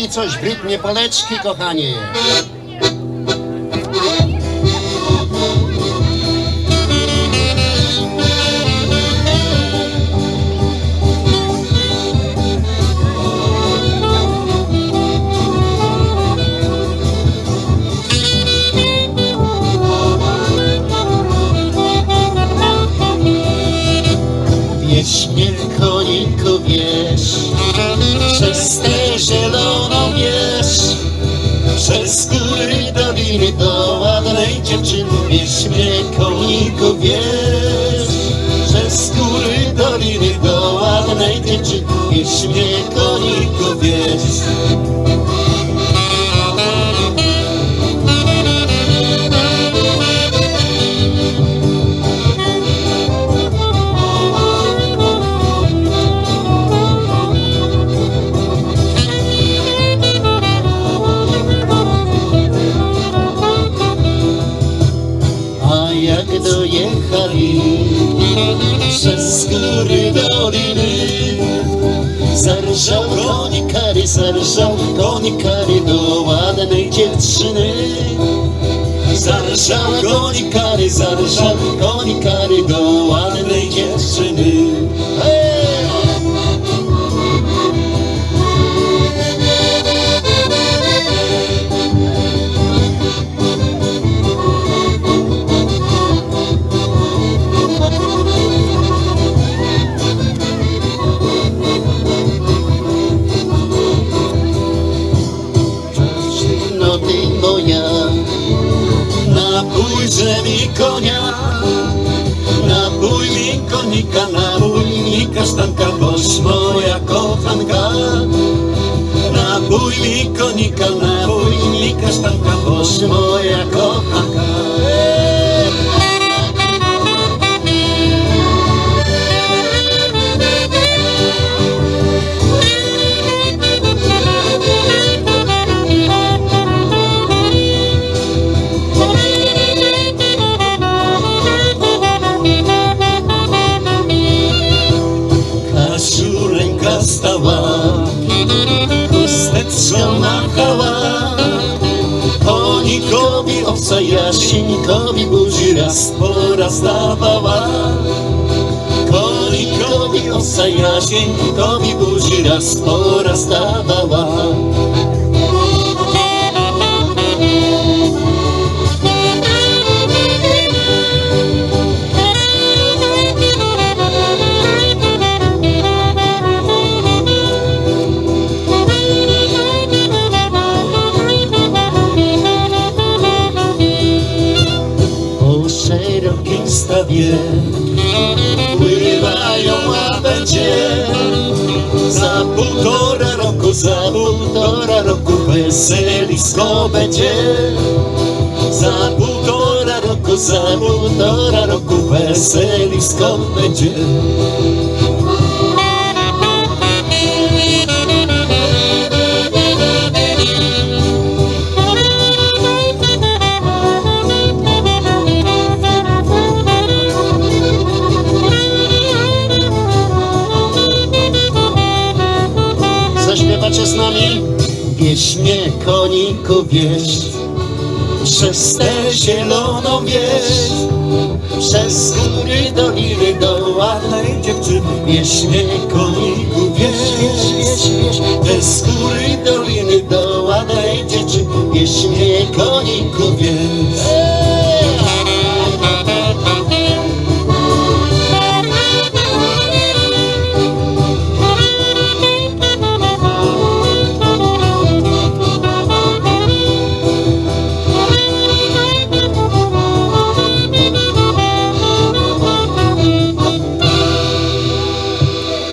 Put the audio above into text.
I coś brytnie poleczki, kochanie. Wieś mnie, koniku, wieś, przez tę zieloną wieś, przez góry, doliny, do ładnej dziewczyny. Wieś mnie, koniku, wieś, przez góry, doliny, do ładnej dziewczyny. Mnie. Jak dojechali przez góry doliny. Zarżał konikary, zarżał konikary do ładnej dziewczyny. Zarżał konikary, zarżał konikary do napójże mi konia, napój mi konika, napój mi kasztanka, boś moja kochanka. Chusteczką machała. Konikowi owca jasieńkowi buzi raz po raz dawała. Konikowi owca jasieńkowi buzi raz po raz dawała. Stawie pływają łabędzie. Za półtora roku, za półtora roku weselisko będzie Za półtora roku, za półtora roku weselisko będzie Wieś mnie, koniku, wieś. Przez tę zieloną wieś Przez góry, doliny, do ładnej dziewczyny Wieś. Mnie, koniku, wieś, wieś, wieś,